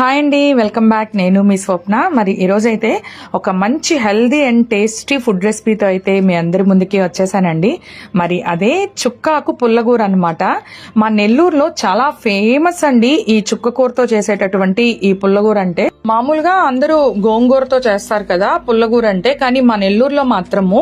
Hi అండి welcome back నేను మీ స్వప్న. మరి ఈరోజైతే ఒక మంచి హెల్దీ అండ్ టేస్టీ ఫుడ్ రెసిపీతో అయితే మీ అందరి ముందుకి వచ్చేసానండి. మరి అదే చుక్కాకు పుల్లగూర అనమాట మా నెల్లూరులో చాలా ఫేమస్ అండి ఈ చుక్కకూరతో చేసేటటువంటి ఈ పుల్లగూర అంటే. మామూలుగా అందరూ గోంగూరతో చేస్తారు కదా పుల్లగూర అంటే కానీ మా నెల్లూరులో మాత్రము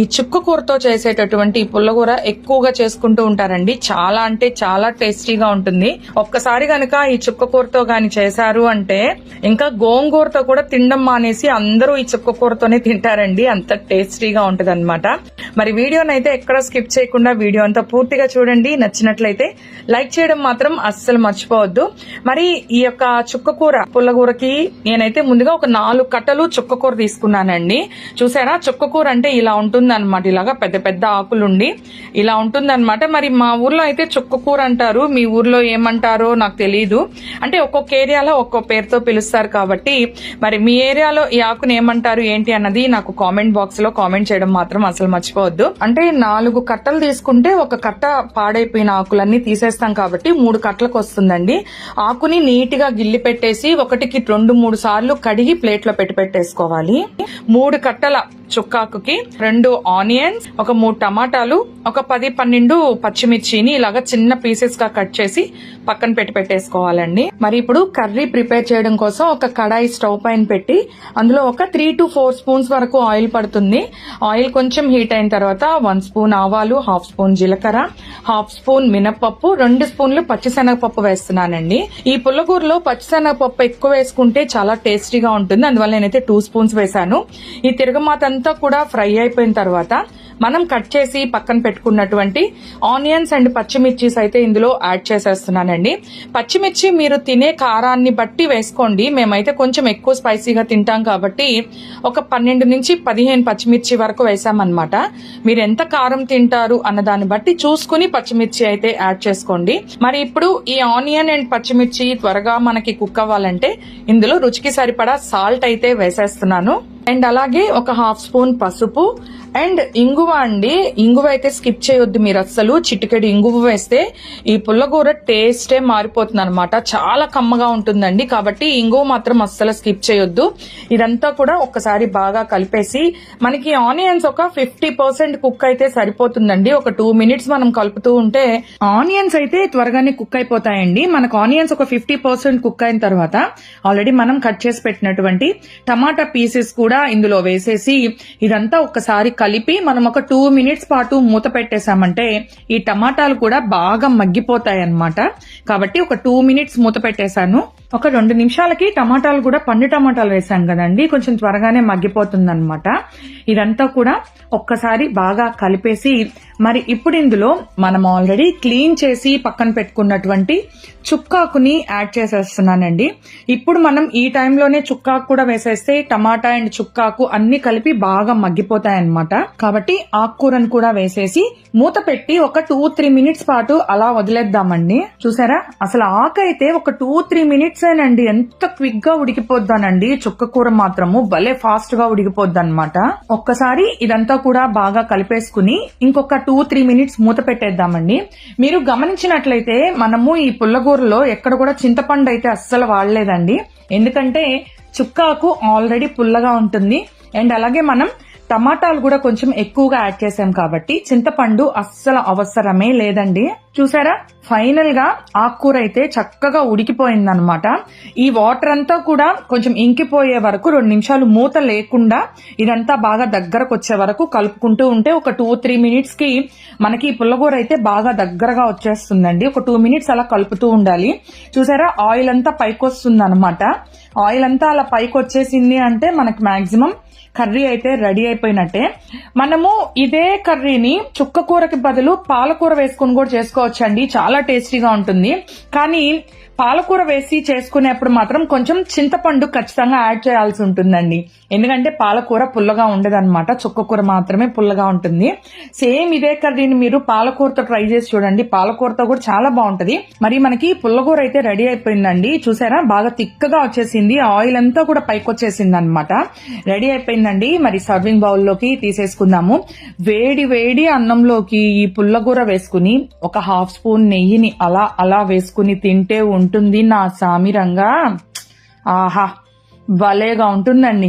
ఈ చుక్కకూరతో చేసేటటువంటి ఈ పుల్లగూర ఎక్కువగా చేసుకుంటూ ఉంటారండి. చాలా అంటే చాలా టేస్టీగా ఉంటుంది. ఒక్కసారి గనక ఈ చుక్కకూరతో కానీ చేశారు అంటే ఇంకా గోంగూరతో కూడా తినడం మానేసి అందరూ ఈ చుక్కకూరతోనే తింటారండి. అంత టేస్టీగా ఉంటది మరి వీడియోనైతే ఎక్కడ స్కిప్ చేయకుండా వీడియో అంతా పూర్తిగా చూడండి. నచ్చినట్లయితే లైక్ చేయడం మాత్రం అస్సలు మర్చిపోవద్దు. మరి ఈ యొక్క చుక్కకూర పుల్లగూరకి నేనైతే ముందుగా ఒక నాలుగు కట్టలు చుక్కకూర తీసుకున్నానండి. చూసారా? చుక్కకూర అంటే ఇలా ఉంటుంది అనమాట ఇలాగా పెద్ద పెద్ద ఆకులుండి ఇలా ఉంటుంది అనమాట మరి మా ఊర్లో అయితే చుక్కకూర అంటారు. మీ ఊర్లో ఏమంటారో నాకు తెలియదు అంటే ఒక్కొక్క ఏరియాలో ఒక్కో పేరుతో పిలుస్తారు కాబట్టి మరి మీ ఏరియాలో ఈ ఆకుని ఏమంటారు ఏంటి అన్నది నాకు కామెంట్ బాక్స్లో కామెంట్ చేయడం మాత్రం అసలు మర్చిపోవద్దు. అంటే నాలుగు కట్టలు తీసుకుంటే ఒక కట్ట పాడైపోయిన ఆకులన్నీ తీసేస్తాం కాబట్టి మూడు కట్టలకు వస్తుందండి. ఆకుని నీట్గా గిల్లి పెట్టేసి ఒకటికి రెండు మూడు సార్లు కడిగి ప్లేట్లో పెట్టి పెట్టేసుకోవాలి. మూడు కట్టల చుక్కాకుకి రెండు ఆనియన్స్ ఒక మూడు టమాటాలు ఒక పది పన్నెండు పచ్చిమిర్చిని ఇలాగా చిన్న పీసెస్గా కట్ చేసి పక్కన పెట్టి పెట్టేసుకోవాలండి. మరి ఇప్పుడు కర్రీ ప్రిపేర్ చేయడం కోసం ఒక కడాయి స్టవ్ పైన పెట్టి అందులో ఒక త్రీ టు ఫోర్ స్పూన్స్ వరకు ఆయిల్ పడుతుంది. ఆయిల్ కొంచెం హీట్ అయిన తర్వాత వన్ స్పూన్ ఆవాలు హాఫ్ స్పూన్ జీలకర్ర హాఫ్ స్పూన్ మినప్పప్పు రెండు స్పూన్లు పచ్చిశనగపప్పు వేస్తున్నానండి. ఈ పుల్లగూరలో పచ్చిశనగపప్పు ఎక్కువ వేసుకుంటే చాలా టేస్టీగా ఉంటుంది. అందువల్ల నేనైతే టూ స్పూన్స్ వేశాను. ఈ తిరగమాత అంతా కూడా ఫ్రై అయిపోయిన తర్వాత మనం కట్ చేసి పక్కన పెట్టుకున్నటువంటి ఆనియన్స్ అండ్ పచ్చిమిర్చిస్ అయితే ఇందులో యాడ్ చేసేస్తున్నానండి. పచ్చిమిర్చి మీరు తినే కారాన్ని బట్టి వేసుకోండి. మేమైతే కొంచెం ఎక్కువ స్పైసీగా తింటాం కాబట్టి ఒక పన్నెండు నుంచి పదిహేను పచ్చిమిర్చి వరకు వేసామన్నమాట. మీరు ఎంత కారం తింటారు అన్న దాన్ని బట్టి చూసుకుని పచ్చిమిర్చి అయితే యాడ్ చేసుకోండి. మరి ఇప్పుడు ఈ ఆనియన్ అండ్ పచ్చిమిర్చి త్వరగా మనకి కుక్ అవ్వాలంటే ఇందులో రుచికి సరిపడా సాల్ట్ అయితే వేసేస్తున్నాను. అండ్ అలాగే ఒక హాఫ్ స్పూన్ పసుపు అండ్ ఇంగువ అండి. ఇంగువ అయితే స్కిప్ చేయొద్దు మీరు అస్సలు. చిటికెడు ఇంగువ వేస్తే ఈ పుల్లగూర టేస్టే మారిపోతుంది అనమాట చాలా కమ్మగా ఉంటుందండి. కాబట్టి ఇంగువ మాత్రం అస్సలు స్కిప్ చేయొద్దు. ఇదంతా కూడా ఒక్కసారి బాగా కలిపేసి మనకి ఆనియన్స్ ఒక ఫిఫ్టీ పర్సెంట్ కుక్ అయితే సరిపోతుందండి. ఒక టూ మినిట్స్ మనం కలుపుతూ ఉంటే ఆనియన్స్ అయితే త్వరగానే కుక్ అయిపోతాయండి. మనకు ఆనియన్స్ ఒక ఫిఫ్టీ పర్సెంట్ కుక్ అయిన తర్వాత ఆల్రెడీ మనం కట్ చేసి పెట్టినటువంటి టమాటా పీసెస్ కూడా ఇందులో వేసేసి ఇదంతా ఒక్కసారి కలిపి మనం ఒక టూ మినిట్స్ పాటు మూత పెట్టేశామంటే ఈ టమాటాలు కూడా బాగా మగ్గిపోతాయి అన్నమాట కాబట్టి ఒక టూ మినిట్స్ మూత పెట్టేశాను. ఒక రెండు నిమిషాలకి టమాటాలు కూడా పండు టమాటాలు వేసాం కదండి. కొంచెం త్వరగానే మగ్గిపోతుంది అనమాట ఇదంతా కూడా ఒక్కసారి బాగా కలిపేసి మరి ఇప్పుడు ఇందులో మనం ఆల్రెడీ క్లీన్ చేసి పక్కన పెట్టుకున్నటువంటి చుక్కాకుని యాడ్ చేసేస్తున్నానండి. ఇప్పుడు మనం ఈ టైంలోనే చుక్కాకు కూడా వేసేస్తే టమాటా అండ్ చుక్కాకు అన్ని కలిపి బాగా మగ్గిపోతాయన్నమాట. కాబట్టి ఆకుకూరను కూడా వేసేసి మూత పెట్టి ఒక టూ త్రీ మినిట్స్ పాటు అలా వదిలేద్దామండి. చూసారా? అసలు ఆకు అయితే ఒక టూ త్రీ మినిట్స్ ఏనండి ఎంత క్విక్గా ఉడికిపోద్దానండి. చుక్క కూర మాత్రము భలే ఫాస్ట్గా ఉడికిపోద్ది అనమాట ఒక్కసారి ఇదంతా కూడా బాగా కలిపేసుకుని ఇంకొక టూ త్రీ మినిట్స్ మూత పెట్టేద్దామండి. మీరు గమనించినట్లయితే మనము ఈ పుల్లగూరలో ఎక్కడ కూడా చింతపండు అయితే అస్సలు వాడలేదండి. ఎందుకంటే చుక్కాకు ఆల్రెడీ పుల్లగా ఉంటుంది. అండ్ అలాగే మనం టమాటాలు కూడా కొంచెం ఎక్కువగా యాడ్ చేసాం కాబట్టి చింతపండు అస్సలు అవసరమే లేదండి. చూసారా? ఫైనల్గా ఆకుకూర అయితే చక్కగా ఉడికిపోయిందనమాట ఈ వాటర్ అంతా కూడా కొంచెం ఇంకిపోయే వరకు రెండు నిమిషాలు మూత లేకుండా ఇదంతా బాగా దగ్గరకు వచ్చే వరకు కలుపుకుంటూ ఉంటే ఒక టూ త్రీ మినిట్స్కి మనకి పుల్లగూర అయితే బాగా దగ్గరగా వచ్చేస్తుందండి. ఒక టూ మినిట్స్ అలా కలుపుతూ ఉండాలి. చూసారా? ఆయిల్ అంతా పైకి వస్తుంది అనమాట ఆయిల్ అంతా అలా పైకి వచ్చేసింది అంటే మనకి మాక్సిమం కర్రీ అయితే రెడీ అయిపోయినట్టే. మనము ఇదే కర్రీని చుక్క కూరకి బదులు పాలకూర వేసుకుని కూడా చేసుకోవచ్చండి చాలా టేస్టీగా ఉంటుంది. కానీ పాలకూర వేసి చేసుకునేప్పుడు మాత్రం కొంచెం చింతపండు ఖచ్చితంగా యాడ్ చేయాల్సి ఉంటుందండి. ఎందుకంటే పాలకూర పుల్లగా ఉండదన్నమాట. చుక్కకూర మాత్రమే పుల్లగా ఉంటుంది. సేమ్ ఇదే కర్రీని మీరు పాలకూరతో ట్రై చేసి చూడండి. పాలకూరతో కూడా చాలా బాగుంటుంది. మరి మనకి పుల్లకూర అయితే రెడీ అయిపోయిందండి. చూసారా? బాగా తిక్కగా వచ్చేసింది. ఆయిల్ అంతా కూడా పైకి వచ్చేసింది అనమాట రెడీ అయిపోయిందండి. మరి సర్వింగ్ బౌల్లోకి తీసేసుకుందాము. వేడి వేడి అన్నంలోకి ఈ పుల్లకూర వేసుకుని ఒక హాఫ్ స్పూన్ నెయ్యిని అలా అలా వేసుకుని తింటే ఉంటుంది ఉంటుంది నా సామిరంగా ఆహా భలేగా ఉంటుందండి.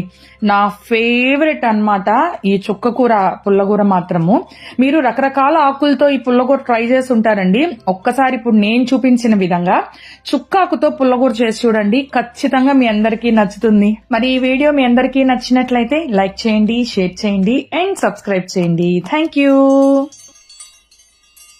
నా ఫేవరెట్ అన్నమాట ఈ చుక్కకూర పుల్లగూర మాత్రము. మీరు రకరకాల ఆకులతో ఈ పుల్లగూర ట్రై చేసి ఉంటారండి. ఒక్కసారి ఇప్పుడు నేను చూపించిన విధంగా చుక్కాకుతో పుల్లగూర చేసి చూడండి. ఖచ్చితంగా మీ అందరికీ నచ్చుతుంది. మరి ఈ వీడియో మీ అందరికీ నచ్చినట్లయితే లైక్ చేయండి షేర్ చేయండి అండ్ సబ్స్క్రైబ్ చేయండి. Thank you.